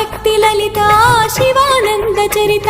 శక్తి లలిత Sivananda చరిత.